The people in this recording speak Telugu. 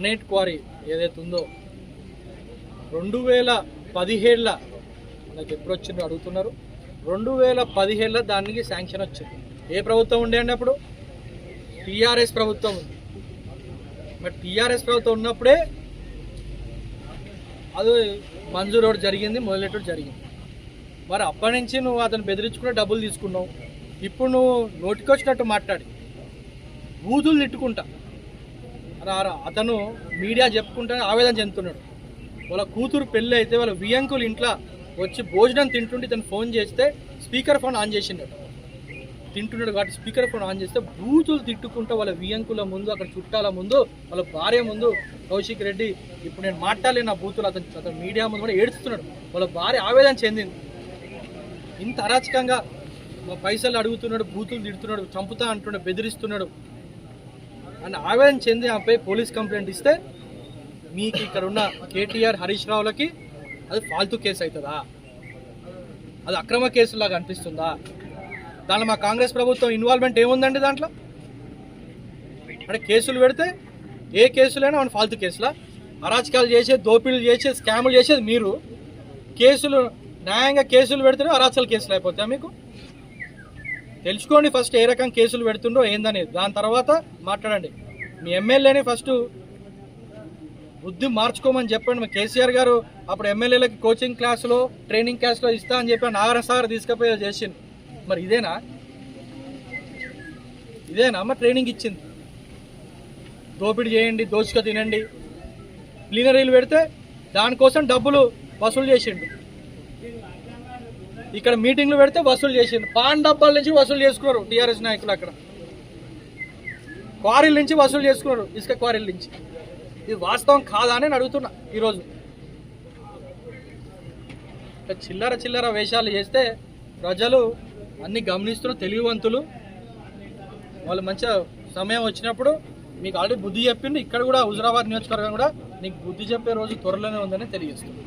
గ్రనైట్ క్వారీ ఏదైతే ఉందో రెండు వేల పదిహేళ్ళ నాకు ఎప్పుడు వచ్చిందో అడుగుతున్నారు. రెండు వేల పదిహేళ్ళ దానికి శాంక్షన్ వచ్చింది. ఏ ప్రభుత్వం ఉండే అండి అప్పుడు? టీఆర్ఎస్ ప్రభుత్వం ఉంది. మరి టీఆర్ఎస్ ప్రభుత్వం ఉన్నప్పుడే అది మంజూరు ఒకటి జరిగింది మొదలెట్టడం జరిగింది. మరి అప్పటి నుంచి నువ్వు అతను బెదిరించుకుని డబ్బులు తీసుకున్నావు. ఇప్పుడు నువ్వు నోటికొచ్చినట్టు మాట్లాడి. బూతులు తిట్టుకుంటా. అతను మీడియా చెప్పుకుంటే ఆవేదన చెందుతున్నాడు. వాళ్ళ కూతురు పెళ్ళి అయితే వాళ్ళ వియంకులు ఇంట్లో వచ్చి భోజనం తింటుంటే ఇతను ఫోన్ చేస్తే స్పీకర్ ఫోన్ ఆన్ చేసిండడు తింటున్నాడు కాబట్టి స్పీకర్ ఫోన్ ఆన్ చేస్తే బూతులు తిట్టుకుంటూ వాళ్ళ వియంకుల ముందు అక్కడ చుట్టాల ముందు వాళ్ళ భార్య ముందు కౌశిక్ రెడ్డి ఇప్పుడు నేను మాట్లాడలేను నా బూతులు అతను అతను మీడియా ముందు కూడా ఏడుస్తున్నాడు. వాళ్ళ భార్య ఆవేదన చెందింది. ఇంత అరాచకంగా పైసలు అడుగుతున్నాడు బూతులు తిడుతున్నాడు చంపుతా అంటున్నాడు బెదిరిస్తున్నాడు. అని ఆవేదన చెంది ఆమెపై పోలీస్ కంప్లైంట్ ఇస్తే మీకు ఇక్కడ ఉన్న కేటీఆర్ హరీష్ రావులకి అది ఫాల్తూ కేసు అవుతుందా? అది అక్రమ కేసులాగా అనిపిస్తుందా? దాంట్లో మా కాంగ్రెస్ ప్రభుత్వం ఇన్వాల్వ్మెంట్ ఏముందండి దాంట్లో? అంటే కేసులు పెడితే ఏ కేసులైనా మన ఫాల్తూ కేసులా? అరాచకాలు చేసేది దోపిడీలు చేసేది స్కాములు చేసేది మీరు. కేసులు న్యాయంగా కేసులు పెడితేనే అరాచకాల కేసులు అయిపోతాయా మీకు? తెలుసుకోండి ఫస్ట్ ఏ రకం కేసులు పెడుతుండో ఏందనేది దాని తర్వాత మాట్లాడండి. మీ ఎమ్మెల్యేని ఫస్ట్ బుద్ధి మార్చుకోమని చెప్పండి. మీ కేసీఆర్ గారు అప్పుడు ఎమ్మెల్యేలకి కోచింగ్ క్లాసులో ట్రైనింగ్ క్లాస్లో ఇస్తా అని చెప్పి నాగరసాగర్ తీసుకుపోయి చేసింది మరి ఇదేనా? ఇదేనా? అమ్మ ట్రైనింగ్ ఇచ్చింది. దోపిడీ చేయండి దోచుక తినండి. క్లీనరీలు పెడితే దానికోసం డబ్బులు వసూలు చేసిండు. ఇక్కడ మీటింగ్లు పెడితే వసూలు చేసిండు. పాన్ డబ్బాల నుంచి వసూలు చేసుకున్నారు టీఆర్ఎస్ నాయకులు అక్కడ. క్వారీల నుంచి వసూలు చేసుకున్నారు ఇసుక క్వారీల నుంచి. ఇది వాస్తవం కాదా అని అడుగుతున్నా ఈరోజు. చిల్లర చిల్లర వేషాలు చేస్తే ప్రజలు అన్ని గమనిస్తున్న తెలివివంతులు. వాళ్ళు మంచిగా సమయం వచ్చినప్పుడు మీకు ఆల్రెడీ బుద్ధి చెప్పిండు ఇక్కడ కూడా హుజరాబాద్ నియోజకవర్గం కూడా నీకు బుద్ధి చెప్పే రోజు త్వరలోనే ఉందని తెలియజేస్తుంది